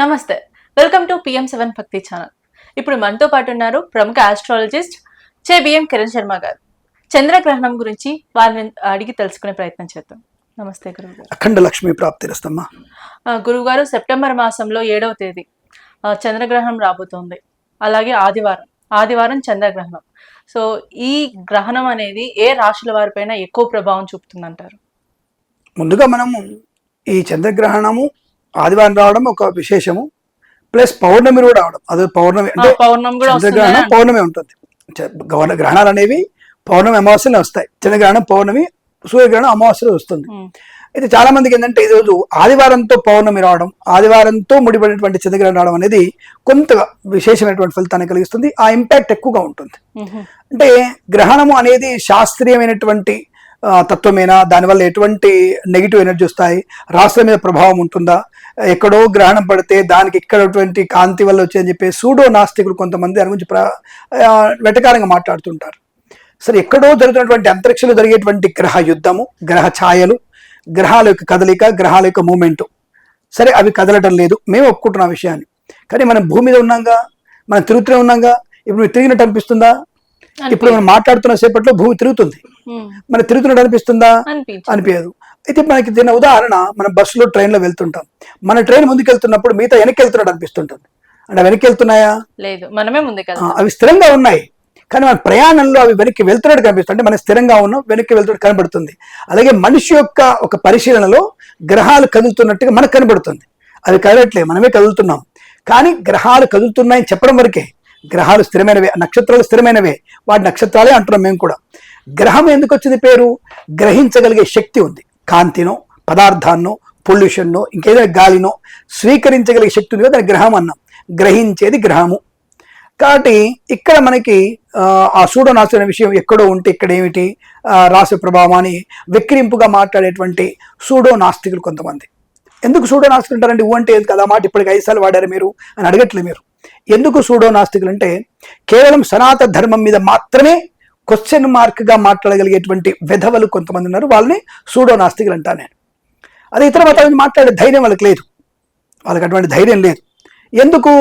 నమస్తే welcome to PM seven Bhakti channel. ఇప్పుడు మనతో పాటు ఉన్నారు ప్రముఖ ఆస్ట్రాలజిస్ట్ చే బిఎం కిరణ్ శర్మ గారు. చంద్రగ్రహణం గురించి వారిని అడిగి తెలుసుకునే ప్రయత్నం చేద్దాం. నమస్తే గురువు గారు అఖండ లక్ష్మీ ప్రాప్తిరస్తమ్మా గురువు గారు సెప్టెంబర్ మాసంలో ఏడవ తేదీ చంద్రగ్రహణం రాబోతోంది. అలాగే ఆదివారం ఆదివారం చంద్రగ్రహణం. సో ఈ గ్రహణం అనేది ఏ రాశుల వారిపైన ఎక్కువ ప్రభావం చూపుతుందంటారు? ముందుగా మనము ఈ చంద్రగ్రహణము ఆదివారం రావడం ఒక విశేషము. ప్లస్ పౌర్ణమి కూడా రావడం. అదే పౌర్ణమి అంటే చంద్రగ్రహణం పౌర్ణమి ఉంటుంది. గవన గ్రహణాలు అనేవి పౌర్ణమి అమావాస్యలో వస్తాయి. చంద్రగ్రహణం పౌర్ణమి సూర్యగ్రహణం అమావాస్యలో వస్తుంది. అయితే చాలా మందికి ఏంటంటే ఈ రోజు ఆదివారంతో పౌర్ణమి రావడం ఆదివారంతో ముడిపడినటువంటి చంద్రగ్రహణం రావడం అనేది కొంత విశేషమైనటువంటి ఫలితాన్ని కలిగిస్తుంది. ఆ ఇంపాక్ట్ ఎక్కువగా ఉంటుంది. అంటే గ్రహణము అనేది శాస్త్రీయమైనటువంటి తత్వమేనా? దానివల్ల ఎటువంటి నెగిటివ్ ఎనర్జీ వస్తాయి? రాష్ట్రం మీద ప్రభావం ఉంటుందా? ఎక్కడో గ్రహణం పడితే దానికి ఇక్కడటువంటి కాంతి వల్ల వచ్చేదని చెప్పి సూడో నాస్తికులు కొంతమంది దాని గురించి ప్ర వెటకారంగా మాట్లాడుతుంటారు. సరే ఎక్కడో జరుగుతున్నటువంటి అంతరిక్షంలో జరిగేటువంటి గ్రహ యుద్ధము గ్రహ ఛాయలు గ్రహాల యొక్క కదలిక గ్రహాల యొక్క మూమెంట్. సరే అవి కదలటం లేదు. మేము ఒప్పుకుంటున్న ఆ విషయాన్ని. కానీ మనం భూమి మీద ఉన్నాగా? మనం తిరుగుతూనే ఉన్నాగా? ఇప్పుడు మీరు తిరిగినట్టు అనిపిస్తుందా? ఇప్పుడు మనం మాట్లాడుతున్న సేపట్లో భూమి తిరుగుతుంది. మన తిరుగుతున్నట్టు అనిపిస్తుందా? అనిపించదు. అయితే మనకి దీని ఉదాహరణ మనం బస్సులో ట్రైన్లో వెళ్తుంటాం. మన ట్రైన్ ముందుకు వెళ్తున్నప్పుడు మిగతా వెనక్కి వెళ్తున్నట్టు అనిపిస్తుంటుంది. అంటే వెనక్కి వెళ్తున్నాయా లేదు మనమే ముందుకెళ్తాం. అవి స్థిరంగా ఉన్నాయి. కానీ మన ప్రయాణంలో అవి వెనక్కి వెళ్తున్నట్టు కనిపిస్తుంది. అంటే మనం స్థిరంగా ఉన్నాం వెనక్కి వెళ్తున్నట్టు కనబడుతుంది. అలాగే మనిషి యొక్క ఒక పరిశీలనలో గ్రహాలు కదులుతున్నట్టుగా మనకు కనబడుతుంది. అవి కదలట్లే మనమే కదులుతున్నాం. కానీ గ్రహాలు కదులుతున్నాయని చెప్పడం వరకే గ్రహాలు స్థిరమైనవే నక్షత్రాలు స్థిరమైనవే. వాటి నక్షత్రాలే అంటున్నాం మేము కూడా. గ్రహం ఎందుకు వచ్చింది పేరు? గ్రహించగలిగే శక్తి ఉంది. కాంతినో పదార్థాన్నో పొల్యూషన్నో ఇంకేదైనా గాలినో స్వీకరించగలిగే శక్తి ఉంది కదా గ్రహం అన్నాం గ్రహించేది గ్రహము. కాబట్టి ఇక్కడ మనకి ఆ, ఆ అనే విషయం ఎక్కడో ఉంటే ఇక్కడ ఏమిటి? ఆ, రాశి ప్రభావం అని వెక్కిరింపుగా మాట్లాడేటువంటి సూడో నాస్తికులు కొంతమంది. ఎందుకు సూడో నాస్తికులు అంటారంటే ఊ అంటే ఏది కదా మాట ఇప్పటికి ఐదు వాడారు మీరు అని అడగట్లే మీరు. ఎందుకు సూడో నాస్తికులు అంటే కేవలం సనాతన ధర్మం మీద మాత్రమే క్వశ్చన్ మార్క్గా మాట్లాడగలిగేటువంటి వెధవలు కొంతమంది ఉన్నారు. వాళ్ళని సూడో నాస్తికులు అంటా నేను అదే ఇతర మతాల మాట్లాడే ధైర్యం వాళ్ళకి లేదు. వాళ్ళకి అటువంటి ధైర్యం లేదు. ఎందుకు?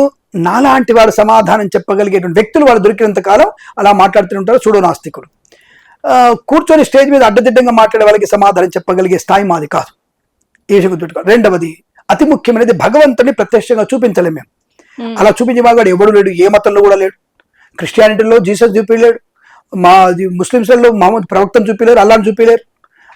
నాలాంటి వాడు సమాధానం చెప్పగలిగేటువంటి వ్యక్తులు వాళ్ళు దొరికినంత కాలం అలా మాట్లాడుతుంటారు చూడో నాస్తికులు ఆ, కూర్చొని స్టేజ్ మీద అడ్డదిడ్డంగా మాట్లాడే వాళ్ళకి సమాధానం చెప్పగలిగే స్థాయి మాది కాదు. గుర్తుపెట్టుకోవాలి రెండవది అతి ముఖ్యమైనది భగవంతుని ప్రత్యక్షంగా చూపించలేము మేము. అలా చూపించే వాడు ఎవడు లేడు ఏ మతంలో కూడా లేడు. క్రిస్టియానిటీలో జీసస్ చూపించలేడు మా ముస్లింస్లలో మహమ్మద్ ప్రవక్తను చూపించలేరు అల్లాని చూపించలేరు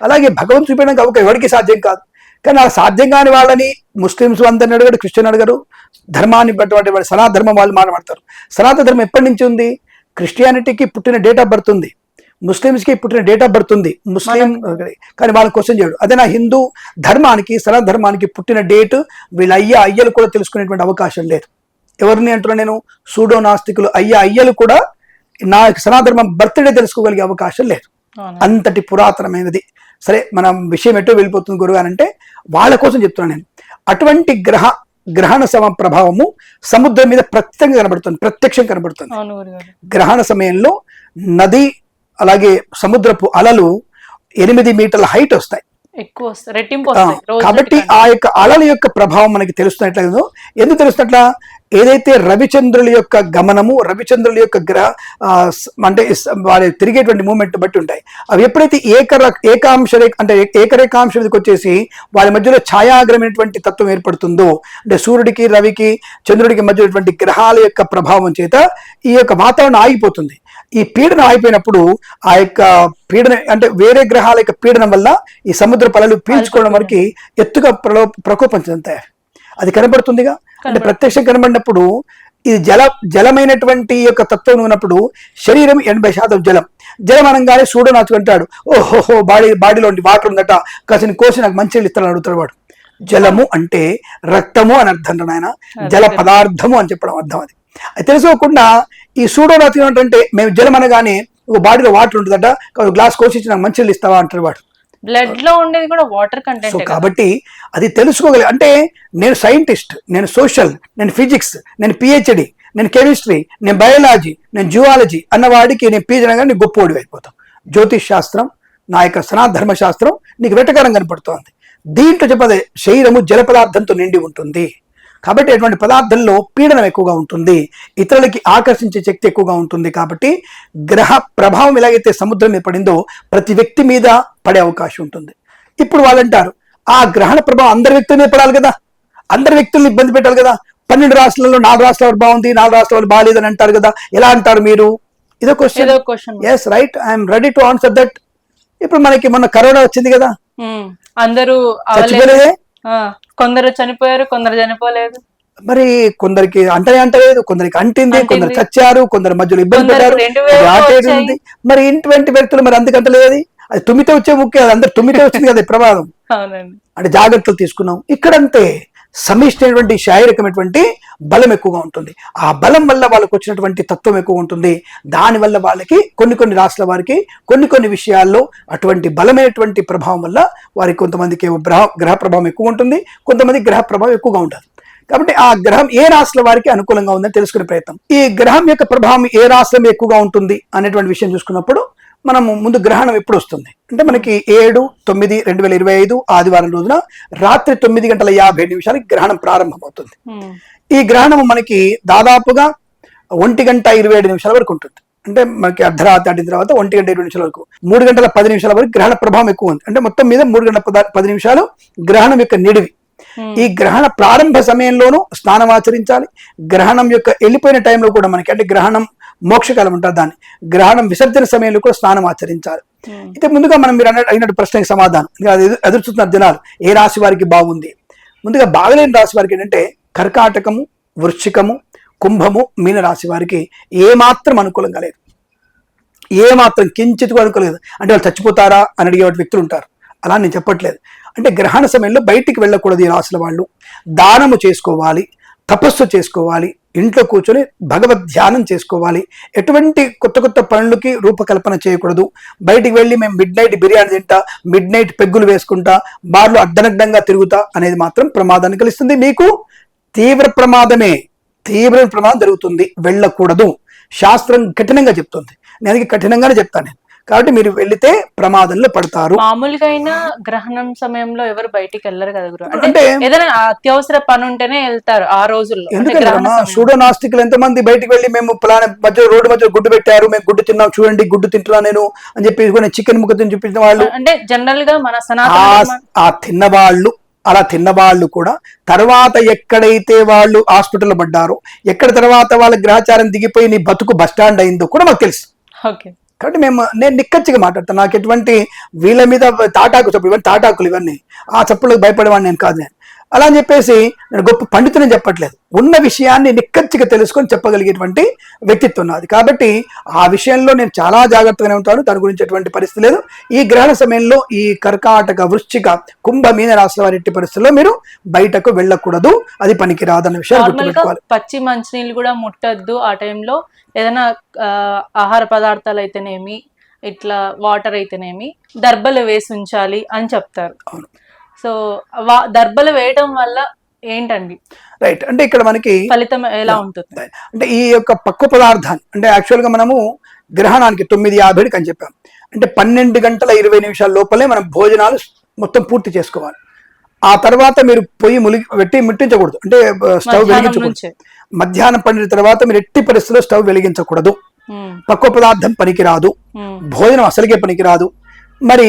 అలాగే భగవంతు చూపించడానికి అవక ఎవరికి సాధ్యం కాదు. కానీ అలా సాధ్యం కాని వాళ్ళని ముస్లిమ్స్ అందరిని అడిగాడు క్రిస్టియన్ అడిగారు ధర్మాన్ని బట్టి వాడు సనాతన ధర్మం వాళ్ళు మాట్లాడతారు. సనాతన ధర్మం ఎప్పటి నుంచి ఉంది? క్రిస్టియానిటీకి పుట్టిన డేట్ ఆఫ్ బర్త్ ఉంది. ముస్లిమ్స్కి పుట్టిన డేట్ ఆఫ్ బర్త్ ఉంది. ముస్లిం కానీ వాళ్ళని క్వశ్చన్ చేయడు. అదే నా హిందూ ధర్మానికి సనాతన ధర్మానికి పుట్టిన డేట్ వీళ్ళ అయ్య అయ్యలు కూడా తెలుసుకునేటువంటి అవకాశం లేదు. ఎవరిని అంటున్నా నేను? సూడో నాస్తికులు అయ్య అయ్యలు కూడా నా సనాతన బర్త్డే తెలుసుకోగలిగే అవకాశం లేదు? అంతటి పురాతనమైనది. సరే మనం విషయం ఎటో వెళ్ళిపోతుంది గురువు అని అంటే వాళ్ళ కోసం చెప్తున్నాను నేను. అటువంటి గ్రహ గ్రహణ సమ ప్రభావము సముద్రం మీద ప్రత్యక్షంగా కనబడుతుంది. ప్రత్యక్షం కనబడుతుంది గ్రహణ సమయంలో నది అలాగే సముద్రపు అలలు ఎనిమిది మీటర్ల హైట్ వస్తాయి. ఎక్కువ రెట్టింపు కాబట్టి ఆ యొక్క అలల యొక్క ప్రభావం మనకి తెలుస్తున్నట్లయితే ఏదో తెలుస్తున్నట్ల? ఏదైతే రవిచంద్రుల యొక్క గమనము రవిచంద్రుల యొక్క గ్రహ అంటే వారి తిరిగేటువంటి మూమెంట్ బట్టి ఉంటాయి. అవి ఎప్పుడైతే ఏకర ఏకాంశ రేఖ అంటే ఏ- ఏకరేఖాంశ మీదకి వచ్చేసి వారి మధ్యలో ఛాయాగ్రమైనటువంటి తత్వం ఏర్పడుతుందో అంటే సూర్యుడికి రవికి చంద్రుడికి మధ్య ఉన్నటువంటి గ్రహాల యొక్క ప్రభావం చేత ఈ యొక్క వాతావరణం ఆగిపోతుంది. ఈ పీడన ఆగిపోయినప్పుడు ఆ యొక్క పీడన అంటే వేరే గ్రహాల యొక్క పీడనం వల్ల ఈ సముద్ర పలలు పీల్చుకోవడం వరకు ఎత్తుగా ప్రలో ప్రకోపం చెందుతాయి. అది కనబడుతుందిగా? అంటే ప్రత్యక్షం కనబడినప్పుడు ఇది జల జలమైనటువంటి యొక్క తత్వం ఉన్నప్పుడు శరీరం ఎనభై శాతం జలం. జలం అనగానే సూడనాథు అంటాడు ఓహోహో బాడీ బాడీలో వాటర్ ఉందట కాసిన కోసి నాకు మంచి ఇస్తాను అడుగుతాడు వాడు. జలము అంటే రక్తము అని అర్థం నాయన జల పదార్థము అని చెప్పడం అర్థం అది. అది తెలుసుకోకుండా ఈ సూడోనాథ్ ఏంటంటే మేము జలం అనగానే ఒక బాడీలో వాటర్ ఉంటుందట ఒక గ్లాస్ కోసి ఇచ్చి నాకు మంచి ఇస్తావా? అంటాడు వాడు. బ్లడ్లో ఉండేది కూడా వాటర్ సో కంటెంట్ కాబట్టి అది తెలుసుకోగలి అంటే నేను సైంటిస్ట్ నేను సోషల్ నేను ఫిజిక్స్ నేను పిహెచ్డి నేను కెమిస్ట్రీ నేను బయాలజీ నేను జువాలజీ అన్నవాడికి నేను పీజీ అనగా నీకు గొప్పవాడివి అయిపోతాం జ్యోతిష్ శాస్త్రం నా యొక్క సనాతన ధర్మశాస్త్రం నీకు వెటకారం కనపడుతోంది. దీంట్లో చెప్పదే శరీరము జల పదార్థంతో నిండి ఉంటుంది. కాబట్టి అటువంటి పదార్థంలో పీడనం ఎక్కువగా ఉంటుంది. ఇతరులకి ఆకర్షించే శక్తి ఎక్కువగా ఉంటుంది కాబట్టి గ్రహ ప్రభావం ఎలాగైతే సముద్రం మీద పడిందో ప్రతి వ్యక్తి మీద పడే అవకాశం ఉంటుంది. ఇప్పుడు వాళ్ళు అంటారు ఆ గ్రహణ ప్రభావం అందరి వ్యక్తుల మీద పడాలి కదా. అందరి వ్యక్తుల్ని ఇబ్బంది పెట్టాలి కదా. పన్నెండు రాష్ట్రాలలో నాలుగు రాష్ట్రాల బాగుంది నాలుగు రాష్ట్రాల వాళ్ళు బాగాలేదని అంటారు కదా. ఎలా అంటారు మీరు? ఇదో question yes right I'm ready to answer that ఇప్పుడు మనకి మొన్న కరోనా వచ్చింది కదా. అందరూ చచ్చిపోలేదే? కొందరు చనిపోయారు కొందరు చనిపోలేదు. మరి కొందరికి అంటనే అంటలేదు కొందరికి అంటింది. కొందరు చచ్చారు కొందరు మధ్యలో ఇబ్బంది. ఉంది. మరి ఇటువంటి వ్యక్తులు మరి అందుకంటలేదు అది? అది తుమ్మితే వచ్చే ముఖ్యం అది అందరు తుమ్మితే వచ్చింది కదా ప్రమాదం. అంటే జాగ్రత్తలు తీసుకున్నాం. ఇక్కడంతే. సమిష్టినటువంటి శారీరకమైనటువంటి బలం ఎక్కువగా ఉంటుంది. ఆ బలం వల్ల వాళ్ళకు వచ్చినటువంటి తత్వం ఎక్కువ ఉంటుంది. దానివల్ల వాళ్ళకి కొన్ని కొన్ని రాష్ట్రాల వారికి కొన్ని కొన్ని విషయాల్లో అటువంటి బలమైనటువంటి ప్రభావం వల్ల వారికి కొంతమందికి గ్రహ గ్రహ ప్రభావం ఎక్కువ ఉంటుంది. కొంతమంది గ్రహ ప్రభావం ఎక్కువగా ఉంటుంది కాబట్టి ఆ గ్రహం ఏ రాష్ట్రాల వారికి అనుకూలంగా ఉందని తెలుసుకునే ప్రయత్నం. ఈ గ్రహం యొక్క ప్రభావం ఏ రాష్ట్రం ఎక్కువగా ఉంటుంది అనేటువంటి విషయం చూసుకున్నప్పుడు మనము ముందు గ్రహణం ఎప్పుడు వస్తుంది? అంటే మనకి ఏడు తొమ్మిది రెండు వేల ఇరవై ఐదు ఆదివారం రోజున రాత్రి తొమ్మిది గంటల యాభై నిమిషాలకి గ్రహణం ప్రారంభమవుతుంది. ఈ గ్రహణం మనకి దాదాపుగా ఒంటి గంట ఇరవై ఏడు నిమిషాల వరకు ఉంటుంది. అంటే మనకి అర్ధరాత్రి దాటిన తర్వాత ఒంటి గంట ఇరవై నిమిషాల వరకు. మూడు గంటల పది నిమిషాల వరకు గ్రహణ ప్రభావం ఎక్కువ ఉంది. అంటే మొత్తం మీద మూడు గంటల పద- నిమిషాలు గ్రహణం యొక్క నిడివి. ఈ గ్రహణ ప్రారంభ సమయంలోనూ స్నానం ఆచరించాలి. గ్రహణం యొక్క వెళ్ళిపోయిన టైంలో కూడా మనకి అంటే గ్రహణం మోక్షకాలం అంటారు దాన్ని. గ్రహణం విసర్జన సమయంలో కూడా స్నానం ఆచరించాలి. అయితే ముందుగా మనం మీరు అయినట్టు ప్రశ్నకి సమాధానం. అది ఎదు- ఎదురు చూస్తున్న దినాలు ఏ రాశి వారికి బాగుంది? ముందుగా బాగలేని రాశి వారికి ఏంటంటే కర్కాటకము వృశ్చికము కుంభము మీన రాశి వారికి ఏమాత్రం అనుకూలంగా లేదు ఏమాత్రం కించిత్ కూడా అనుకోలేదు అంటే వాళ్ళు చచ్చిపోతారా అని అడిగే వ్యక్తులు ఉంటారు. అలా నేను చెప్పట్లేదు. అంటే గ్రహణ సమయంలో బయటికి వెళ్ళకూడదు ఈ రాశుల వాళ్ళు. దానము చేసుకోవాలి. తపస్సు చేసుకోవాలి ఇంట్లో కూర్చొని భగవద్ ధ్యానం చేసుకోవాలి. ఎటువంటి కొత్త కొత్త పనులకి రూపకల్పన చేయకూడదు. బయటికి వెళ్ళి మేము మిడ్ నైట్ బిర్యానీ తింటా మిడ్ నైట్ పెగ్గులు వేసుకుంటా బార్లు అడ్డనడ్డంగా తిరుగుతా అనేది మాత్రం ప్రమాదాన్ని కలిస్తుంది. మీకు తీవ్ర ప్రమాదమే తీవ్ర ప్రమాదం జరుగుతుంది. వెళ్ళకూడదు. శాస్త్రం కఠినంగా చెప్తుంది. నేను కఠినంగానే చెప్తాను నేను. కాబట్టి మీరు వెళితే ప్రమాదంలో పడతారు. మామూలుగా అయినా గ్రహణం సమయంలో ఎవరు బయటికి వెళ్ళరు కదా గురు. అంటే ఏదైనా అత్యవసర పని ఉంటేనే వెళ్తారు ఆ రోజుల్లో. ఎందుకంటే. సూడో నాస్తికులు ఎంతమంది బయటికి వెళ్ళి మేము ప్లాన్ మధ్య రోడ్డు మధ్య గుడ్డు పెట్టారు మేము గుడ్డు తిన్నాం చూడండి గుడ్డు తింటున్నా నేను అని చెప్పి చికెన్ ముక్క తిని చూపించిన వాళ్ళు. అంటే జనరల్గా మన ఆ సనాతన ఆ తిన్నవాళ్ళు అలా తిన్నవాళ్ళు కూడా తర్వాత ఎక్కడైతే వాళ్ళు హాస్పిటల్లో పడ్డారో ఎక్కడ తర్వాత వాళ్ళ గ్రహచారం దిగిపోయి నీ బతుకు బస్టాండ్ అయిందో కూడా మాకు తెలుసు. ఓకే. కాబట్టి మేము నేను నిక్కచ్చిగా మాట్లాడతాను. నాకు ఎటువంటి వీళ్ళ మీద తాటాకు చెప్పులు ఇవన్నీ తాటాకులు ఇవన్నీ. ఆ చెప్పులకు భయపడేవాడిని నేను కాదు నేను. అలా అని చెప్పేసి నేను గొప్ప పండితుని చెప్పట్లేదు. ఉన్న విషయాన్ని నిక్కచ్చిగా తెలుసుకొని చెప్పగలిగేటువంటి వ్యక్తిత్వం నాది. కాబట్టి ఆ విషయంలో నేను చాలా జాగ్రత్తగానే ఉంటాను. దాని గురించి ఎటువంటి పరిస్థితి లేదు. ఈ గ్రహణ సమయంలో ఈ కర్కాటక వృశ్చిక కుంభ మీన రాశుల వారి ఎట్టి పరిస్థితుల్లో మీరు బయటకు వెళ్ళకూడదు. అది పనికి రాదన్న గా గుర్తుపెట్టుకోవాలి. పచ్చి మంచినీళ్ళు కూడా ముట్టద్దు ఆ టైంలో. ఏదైనా ఆహార పదార్థాలు అయితేనేమి ఇట్లా వాటర్ అయితేనేమి దర్బలు వేసి ఉంచాలి అని చెప్తారు. అవును. సో దర్బలు వేయడం వల్ల ఏంటండి? రైట్ అంటే ఇక్కడ మనకి ఫలితం ఎలా ఉంటుంది? అంటే ఈ యొక్క పక్వ పదార్థాన్ని అంటే యాక్చువల్గా మనము గ్రహణానికి తొమ్మిది యాభైకి అని చెప్పాం. అంటే పన్నెండు గంటల ఇరవై నిమిషాల లోపలే మనం భోజనాలు మొత్తం పూర్తి చేసుకోవాలి. ఆ తర్వాత మీరు పొయ్యి ములిగి పెట్టి ముట్టించకూడదు. అంటే స్టవ్ వెలిగించకూడదు. మధ్యాహ్నం పన్నెండు తర్వాత మీరు ఎట్టి పరిస్థితుల్లో స్టవ్ వెలిగించకూడదు. ఉమ్, పక్వ పదార్థం పనికిరాదు. ఉమ్, భోజనం అసలుకే పనికిరాదు. మరి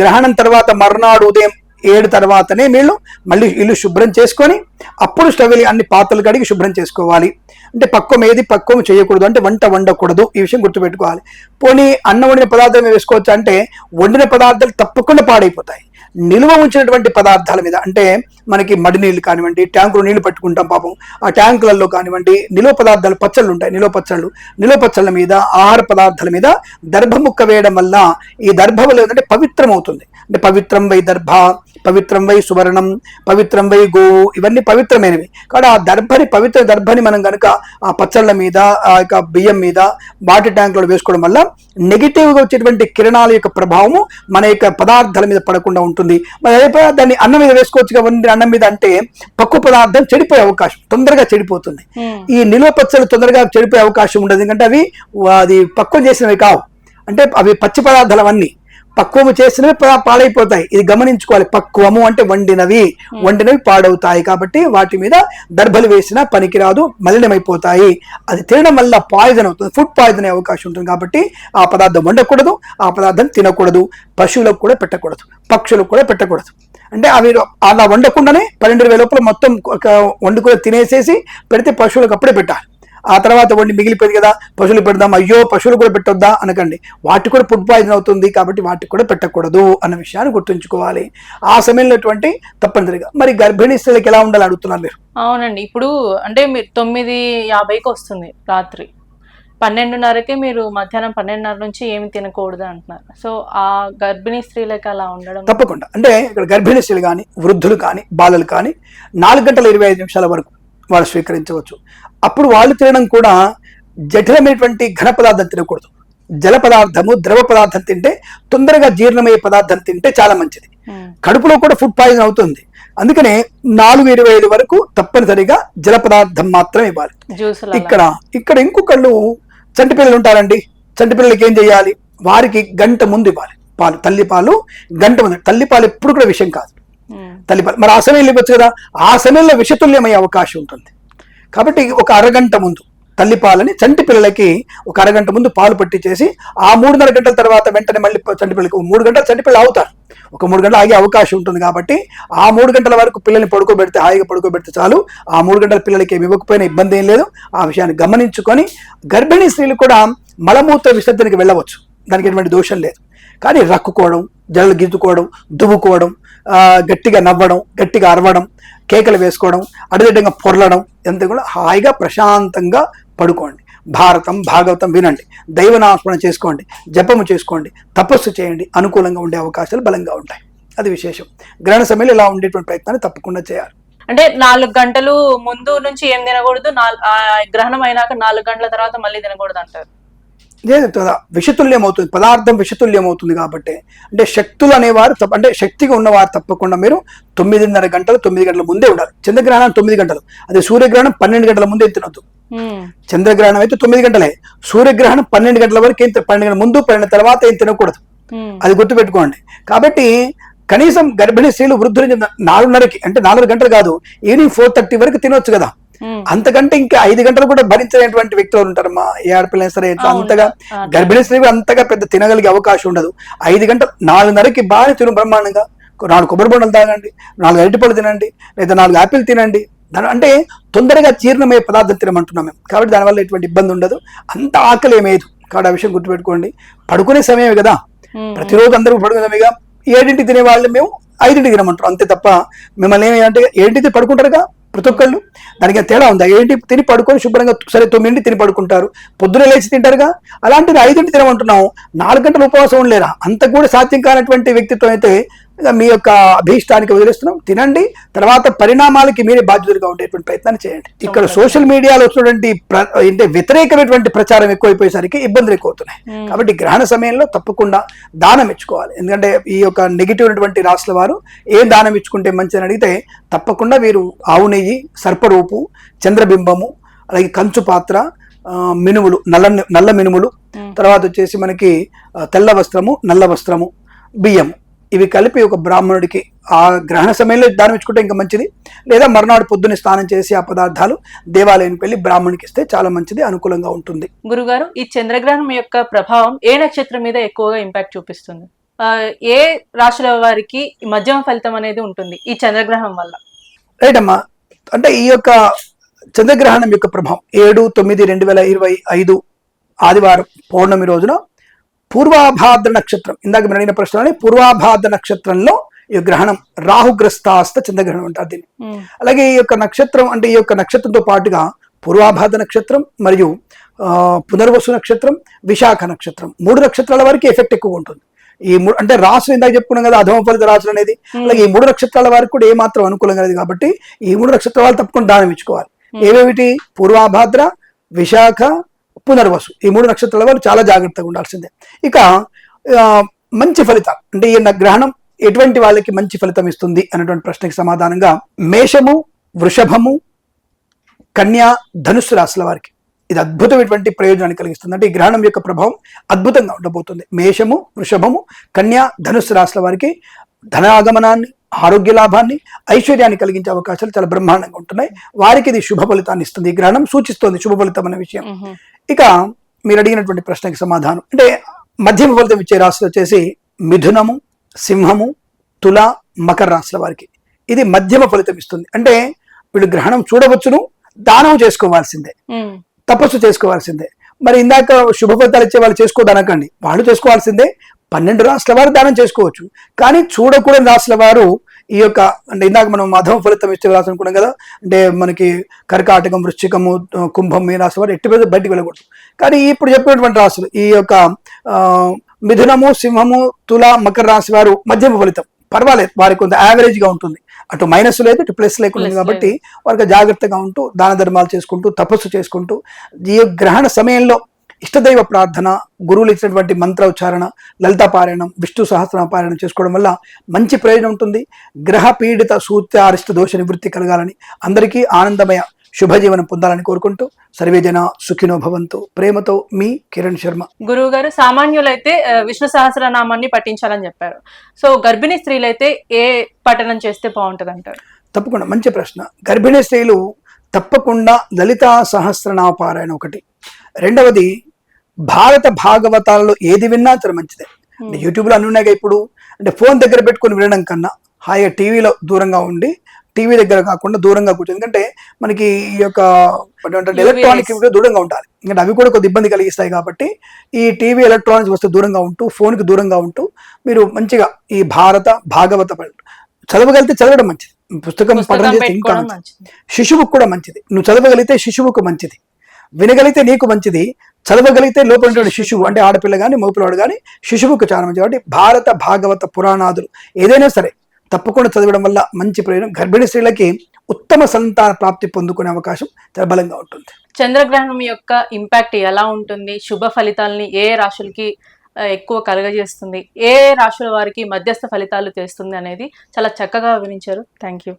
గ్రహణం తర్వాత మర్నాడు ఉదయం ఏడు తర్వాతనే వీళ్ళు మళ్ళీ ఇల్లు శుభ్రం చేసుకొని అప్పుడు స్టవ్ అన్ని పాత్రలు కడిగి శుభ్రం చేసుకోవాలి. అంటే పక్వం ఏది పక్వం చేయకూడదు. అంటే వంట వండకూడదు. ఈ విషయం గుర్తుపెట్టుకోవాలి. పోనీ అన్నం వండిన పదార్థం వేసుకోవచ్చు అంటే వండిన పదార్థాలు తప్పకుండా పాడైపోతాయి. నిల్వ ఉంచినటువంటి పదార్థాల మీద. అంటే మనకి మడి నీళ్ళు కానివ్వండి ట్యాంకులో నీళ్ళు పట్టుకుంటాం పాపం. ఆ ట్యాంకులలో కానివ్వండి నిలువ పదార్థాలు పచ్చళ్ళు ఉంటాయి నిలువ పచ్చళ్ళు. నిలువ పచ్చళ్ళ మీద ఆహార పదార్థాల మీద దర్భముక్క వేయడం వల్ల ఈ దర్భములు ఏంటంటే పవిత్రం అవుతుంది అంటే పవిత్రం వై దర్భ పవిత్రం వై సువర్ణం పవిత్రం వై గోవు ఇవన్నీ పవిత్రమైనవి. కానీ ఆ దర్భని పవిత్ర దర్భని మనం కనుక ఆ పచ్చళ్ళ మీద ఆ యొక్క బియ్యం మీద వాటర్ ట్యాంకులో వేసుకోవడం వల్ల నెగిటివ్గా వచ్చేటువంటి కిరణాల యొక్క ప్రభావము మన యొక్క పదార్థాల మీద పడకుండా ఉంటుంది. మరి అదే దాన్ని అన్నం మీద వేసుకోవచ్చు కాబట్టి అన్నం మీద అంటే పక్వ పదార్థం చెడిపోయే అవకాశం తొందరగా చెడిపోతుంది. ఉమ్, ఈ నిల్వ పచ్చళ్ళు తొందరగా చెడిపోయే అవకాశం ఉండదు. ఎందుకంటే అవి అది పక్వం చేసినవి కావు. అంటే అవి పచ్చి పదార్థాలు అవన్నీ పక్వము చేసినవి పాడైపోతాయి. ఇది గమనించుకోవాలి. పక్వము అంటే వండినవి. వండినవి పాడవుతాయి కాబట్టి వాటి మీద దర్భలు వేసినా పనికిరాదు. మలినమైపోతాయి. అది తినడం వల్ల పాయిజన్ అవుతుంది. ఫుడ్ పాయిజన్ అయ్యే అవకాశం ఉంటుంది కాబట్టి ఆ పదార్థం వండకూడదు. ఆ పదార్థం తినకూడదు. పశువులకు కూడా పెట్టకూడదు. పక్షులకు కూడా పెట్టకూడదు. అంటే అవి అలా వండకుండానే పన్నెండు వేల లోపల మొత్తం ఒక వండుకొని తినేసేసి పెడితే పశువులకు అప్పుడే పెట్టాలి. ఆ తర్వాత వండి మిగిలిపోయింది కదా పశువులు పెడదాం అయ్యో పశువులు కూడా పెట్టొద్దా అనకండి. వాటికి కూడా ఫుడ్ పాయిజన్ అవుతుంది కాబట్టి వాటికి కూడా పెట్టకూడదు అన్న విషయాన్ని గుర్తుంచుకోవాలి. ఆ సమయంలో అటువంటి తప్పనిసరిగా. మరి గర్భిణీ స్త్రీలకు ఎలా ఉండాలి అడుగుతున్నారు మీరు? అవునండి. ఇప్పుడు అంటే మీరు తొమ్మిది యాభైకి వస్తుంది రాత్రి. పన్నెండున్నరకే మీరు మధ్యాహ్నం పన్నెండున్నర నుంచి ఏమి తినకూడదు అంటున్నారు. సో ఆ గర్భిణీ స్త్రీలకు అలా ఉండడం తప్పకుండా. అంటే ఇక్కడ గర్భిణీ స్త్రీలు కానీ వృద్ధులు కానీ బాలలు కానీ నాలుగు గంటల ఇరవై ఐదు నిమిషాల వరకు వాళ్ళు స్వీకరించవచ్చు. అప్పుడు వాళ్ళు తినడం కూడా జటిలమైనటువంటి ఘన పదార్థం తినకూడదు. జల పదార్థము ద్రవ పదార్థం తింటే తొందరగా జీర్ణమయ్యే పదార్థం తింటే చాలా మంచిది. కడుపులో కూడా ఫుడ్ పాయిజన్ అవుతుంది. అందుకనే నాలుగు ఇరవై ఐదు వరకు తప్పనిసరిగా జల పదార్థం మాత్రమే ఇవ్వాలి. ఇక్కడ ఇక్కడ ఇంకొకళ్ళు చంటి పిల్లలు ఉంటారండి. చంటి పిల్లలకి ఏం చేయాలి? వారికి గంట ముందు ఇవ్వాలి. పాలు తల్లి పాలు గంట ముందు. తల్లి పాలు ఎప్పుడు కూడా విషయం కాదు. ఉమ్, తల్లి పాలు. మరి ఆ సమయంలో ఇవ్వచ్చు కదా? ఆ సమయంలో విషతుల్యమయ్యే అవకాశం ఉంటుంది. కాబట్టి ఒక అరగంట ముందు తల్లిపాలని చంటి పిల్లలకి ఒక అరగంట ముందు పాలు పట్టించేసి ఆ మూడున్నర గంటల తర్వాత వెంటనే మళ్ళీ చంటి పిల్లలకి మూడు గంటలు చంటి పిల్లలు అవుతారు. ఒక మూడు గంటలు ఆగే అవకాశం ఉంటుంది కాబట్టి ఆ మూడు గంటల వరకు పిల్లల్ని పడుకోబెడితే హాయిగా పడుకోబెడితే చాలు. ఆ మూడు గంటల పిల్లలకి ఏమి ఇవ్వకపోయినా ఇబ్బంది ఏం లేదు. ఆ విషయాన్ని గమనించుకొని గర్భిణీ స్త్రీలు కూడా మలమూత్ర విసర్జనకి వెళ్ళవచ్చు. దానికి ఎటువంటి దోషం లేదు. కానీ రక్కుకోవడం జడలు గిద్దుకోవడం దువ్వుకోవడం గట్టిగా నవ్వడం గట్టిగా అరవడం కేకలు వేసుకోవడం అడిదిడ్డంగా పొరలడం ఎంత కూడా హాయిగా ప్రశాంతంగా పడుకోండి. భారతం భాగవతం వినండి. దైవనాస్మరణ చేసుకోండి. జపము చేసుకోండి. తపస్సు చేయండి. అనుకూలంగా ఉండే అవకాశాలు బలంగా ఉంటాయి. అది విశేషం. గ్రహణ సమయంలో ఇలా ఉండేటువంటి ప్రయత్నాన్ని తప్పకుండా చేయాలి. అంటే నాలుగు గంటలు ముందు నుంచి ఏం తినకూడదు? గ్రహణం అయినాక నాలుగు గంటల తర్వాత మళ్ళీ తినకూడదు అంటారు. విషతుల్యం అవుతుంది పదార్థం విషతుల్యం అవుతుంది కాబట్టి. అంటే శక్తులు అనేవారు అంటే శక్తిగా ఉన్నవారు తప్పకుండా మీరు తొమ్మిదిన్నర గంటలు తొమ్మిది గంటల ముందే ఉండాలి. చంద్రగ్రహణం తొమ్మిది గంటలు. అదే సూర్యగ్రహణం పన్నెండు గంటల ముందే తినొద్దు. చంద్రగ్రహణం అయితే తొమ్మిది గంటలే. సూర్యగ్రహణం పన్నెండు గంటల వరకు ఏం పన్నెండు గంటల ముందు పన్నెండు తర్వాత ఏం తినకూడదు. అది గుర్తుపెట్టుకోండి. కాబట్టి కనీసం గర్భిణీ స్త్రీలు వృద్ధులు నాలుగున్నరకి అంటే నాలుగు గంటలు కాదు ఈవినింగ్ ఫోర్ థర్టీ వరకు తినొచ్చు కదా. అంతకంటే ఇంకా ఐదు గంటలు కూడా భరించలేటువంటి వ్యక్తులు ఉంటారమ్మా? ఏ ఆడపిల్ల సరే. అంతగా గర్భిణీ స్త్రీ కూడా అంతగా పెద్ద తినగలిగే అవకాశం ఉండదు. ఐదు గంటలు నాలుగున్నరకి బాగా తిను బ్రహ్మాండంగా. నాలుగు కొబ్బరి బొండలు తాగండి నాలుగు అరటిపళ్ళు తినండి లేదా నాలుగు ఆపిల్ తినండి దాని అంటే తొందరగా జీర్ణమయ్యే పదార్థం తినమంటున్నాం మేము. కాబట్టి దానివల్ల ఎటువంటి ఇబ్బంది ఉండదు. అంత ఆకలి ఏమేదు కాబట్టి ఆ విషయం గుర్తుపెట్టుకోండి. పడుకునే సమయమే కదా. ప్రతిరోజు అందరూ పడుకునేగా ఏడింటికి తినే వాళ్ళు మేము ఐదింటికి తినమంటారు అంతే తప్ప మిమ్మల్ని ఏమి అంటే ఏంటికి పడుకుంటారుగా ప్రతి ఒక్కళ్ళు. దానికి తేడా ఉంది? ఏంటి తిని పడుకొని శుభ్రంగా సరే తొమ్మిదింటి తిని పడుకుంటారు. పొద్దున లేచి తింటారుగా. అలాంటిది ఐదింటి తినమంటున్నాం నాలుగు గంటలు ఉపవాసం ఉండలేరా? అంత కూడా సాధ్యం కానటువంటి వ్యక్తిత్వం అయితే మీ యొక్క అభీష్టానికి వదిలేస్తున్నాం. తినండి. తర్వాత పరిణామాలకి మీరే బాధ్యతలుగా ఉండేటువంటి ప్రయత్నాన్ని చేయండి. ఇక్కడ సోషల్ మీడియాలో వచ్చినటువంటి ప్ర- అంటే వ్యతిరేకమైనటువంటి ప్రచారం ఎక్కువైపోయేసరికి ఇబ్బందులు ఎక్కువ అవుతున్నాయి ఉమ్. కాబట్టి గ్రహణ సమయంలో తప్పకుండా దానం ఇచ్చుకోవాలి. ఎందుకంటే ఈ యొక్క నెగిటివ్ ఉన్నటువంటి రాశుల వారు ఏ దానం ఇచ్చుకుంటే మంచిది అని అడిగితే తప్పకుండా వీరు ఆవు నెయ్యి సర్పరూపు చంద్రబింబము అలాగే కంచు పాత్ర మినుములు నల్ల నల్ల మినుములు. తర్వాత వచ్చేసి మనకి తెల్ల వస్త్రము నల్ల వస్త్రము బియ్యం ఇవి కలిపి ఒక బ్రాహ్మణుడికి ఆ గ్రహణ సమయంలో దానం ఇచ్చుకుంటే ఇంకా మంచిది. లేదా మరునాడు పొద్దున్నే స్నానం చేసి ఆ పదార్థాలు దేవాలయానికి వెళ్ళి బ్రాహ్మణునికి ఇస్తే చాలా మంచిది అనుకూలంగా ఉంటుంది. గురుగారు ఈ చంద్రగ్రహణం యొక్క ప్రభావం ఏ నక్షత్రం మీద ఎక్కువగా ఇంపాక్ట్ చూపిస్తుంది? ఆ, ఏ రాశుల వారికి ఈ మధ్యమ ఫలితం అనేది ఉంటుంది ఈ చంద్రగ్రహణం వల్ల? రైట్ అమ్మా అంటే ఈ యొక్క చంద్రగ్రహణం యొక్క ప్రభావం ఏడు తొమ్మిది రెండు వేల ఇరవై ఐదు ఆదివారం పౌర్ణమి రోజున పూర్వాభాద్ర నక్షత్రం. ఇందాక మీరు అడిగిన ప్రశ్నలోనే పూర్వాభాద్ర నక్షత్రంలో ఈ గ్రహణం రాహుగ్రస్తాస్త చంద్రగ్రహణం అంటారు దీన్ని. అలాగే ఈ యొక్క నక్షత్రం అంటే ఈ యొక్క నక్షత్రంతో పాటుగా పూర్వాభాద నక్షత్రం మరియు పునర్వసు నక్షత్రం విశాఖ నక్షత్రం. మూడు నక్షత్రాల వరకు ఎఫెక్ట్ ఎక్కువ ఉంటుంది. ఈ మూడు అంటే రాసులు ఇందాక చెప్పుకున్నాం కదా అధమ ఫలిత రాసులు అనేది. అలాగే ఈ మూడు నక్షత్రాల వారికి కూడా ఏమాత్రం అనుకూలంగా లేదు కాబట్టి ఈ మూడు నక్షత్రాలు తప్పకుండా దానం ఇచ్చుకోవాలి. ఏవేమిటి పూర్వాభాద్ర విశాఖ పునర్వసు. ఈ మూడు నక్షత్రాల వారు చాలా జాగ్రత్తగా ఉండాల్సిందే. ఇక మంచి ఫలితం అంటే ఈ గ్రహణం ఎటువంటి వాళ్ళకి మంచి ఫలితం ఇస్తుంది అనేటువంటి ప్రశ్నకి సమాధానంగా మేషము వృషభము కన్యా ధనుస్సు రాశుల వారికి ఇది అద్భుతమైనటువంటి ప్రయోజనాన్ని కలిగిస్తుంది. అంటే ఈ గ్రహణం యొక్క ప్రభావం అద్భుతంగా ఉండబోతుంది. మేషము వృషభము కన్యా ధనుస్సు రాశుల వారికి ధనాగమనాన్ని ఆరోగ్య లాభాన్ని ఐశ్వర్యాన్ని కలిగించే అవకాశాలు చాలా బ్రహ్మాండంగా ఉంటున్నాయి. వారికి ఇది శుభ ఫలితాన్ని ఇస్తుంది. ఈ గ్రహణం సూచిస్తుంది శుభ ఫలితం అనే విషయం. ఇక మీరు అడిగినటువంటి ప్రశ్నకి సమాధానం. అంటే మధ్యమ ఫలితం ఇచ్చే రాశులు వచ్చేసి మిథునము సింహము తుల మకర రాశుల వారికి ఇది మధ్యమ ఫలితం ఇస్తుంది. అంటే వీళ్ళు గ్రహణం చూడవచ్చును దానం చేసుకోవాల్సిందే. తపస్సు చేసుకోవాల్సిందే. మరి ఇందాక శుభ ఫలితాలు ఇచ్చే వాళ్ళు చేసుకోదనకండి వాళ్ళు చేసుకోవాల్సిందే పన్నెండు రాష్ట్రాల వారు దానం చేసుకోవచ్చు. కానీ చూడకూడని రాష్ట్రాల వారు ఈ యొక్క అంటే ఇందాక మనం మధమ ఫలితం ఇచ్చే రాసి అనుకున్నాం కదా అంటే మనకి కర్కాటకం వృశ్చికము కుంభం ఈ రాశి వారు ఎట్టి బయటికి వెళ్ళకూడదు. కానీ ఇప్పుడు చెప్పినటువంటి రాశులు ఈ యొక్క మిథునము సింహము తుల మకర రాశి వారు మధ్యమ ఫలితం. పర్వాలేదు వారికి కొంత యావరేజ్గా ఉంటుంది. అటు మైనస్ లేదు ఇటు ప్లస్ లేకుండా కాబట్టి వారికి జాగ్రత్తగా ఉంటూ దాన ధర్మాలు చేసుకుంటూ తపస్సు చేసుకుంటూ ఈ గ్రహణ సమయంలో ఇష్టదైవ ప్రార్థన గురువులు ఇచ్చినటువంటి మంత్ర ఉచ్చారణ లలిత పారాయణం విష్ణు సహస్ర పారాయణం చేసుకోవడం వల్ల మంచి ప్రయోజనం ఉంటుంది. గ్రహ పీడిత సూత్య అరిష్ట దోష నివృత్తి కలగాలని అందరికీ ఆనందమయ శుభజీవనం పొందాలని కోరుకుంటూ సర్వే జన సుఖినో భవంతు. ప్రేమతో మీ కిరణ్ శర్మ. గురువు గారు సామాన్యులైతే విష్ణు సహస్రనామాన్ని పఠించాలని చెప్పారు. సో గర్భిణీ స్త్రీలైతే ఏ పఠనం చేస్తే బాగుంటది అంటారు తప్పకుండా మంచి ప్రశ్న. గర్భిణీ స్త్రీలు తప్పకుండా లలితా సహస్రనామ పారాయణ ఒకటి. రెండవది భారత భాగవతాలలో ఏది విన్నా చాలా మంచిదే. అంటే యూట్యూబ్లో అన్ని ఉన్నాయి ఇప్పుడు. అంటే ఫోన్ దగ్గర పెట్టుకొని వినడం కన్నా హాయిగా టీవీలో దూరంగా ఉండి టీవీ దగ్గర కాకుండా దూరంగా కూర్చొని ఎందుకంటే మనకి ఈ యొక్క ఎలక్ట్రానిక్ దూరంగా ఉండాలి. ఎందుకంటే అవి కూడా కొద్ది ఇబ్బంది కలిగిస్తాయి కాబట్టి ఈ టీవీ ఎలక్ట్రానిక్స్ వస్తే దూరంగా ఉంటూ ఫోన్కి దూరంగా ఉంటూ మీరు మంచిగా ఈ భారత భాగవత చదవగలిగితే చదవడం మంచిది. పుస్తకం పఠనం చేస్తే ఇంకా మంచిది. శిశువుకు కూడా మంచిది. నువ్వు చదవగలిగితే శిశువుకు మంచిది. వినగలిగితే నీకు మంచిది చదవగలిగితే లోపల శిశువు. అంటే ఆడపిల్ల కానీ మగపిల్లవాడు కానీ శిశువుకు చాలా మంచి కాబట్టి భారత భాగవత పురాణాదులు ఏదైనా సరే తప్పకుండా చదవడం వల్ల మంచి ప్రయోజనం. గర్భిణీ స్త్రీలకి ఉత్తమ సంతాన ప్రాప్తి పొందుకునే అవకాశం చాలా బలంగా ఉంటుంది. చంద్రగ్రహణం యొక్క ఇంపాక్ట్ ఎలా ఉంటుంది? శుభ ఫలితాలని ఏ రాశులకి ఎక్కువ కలుగజేస్తుంది? ఏ రాశుల వారికి మధ్యస్థ ఫలితాలు తెస్తుంది అనేది చాలా చక్కగా వివరించారు. Thank you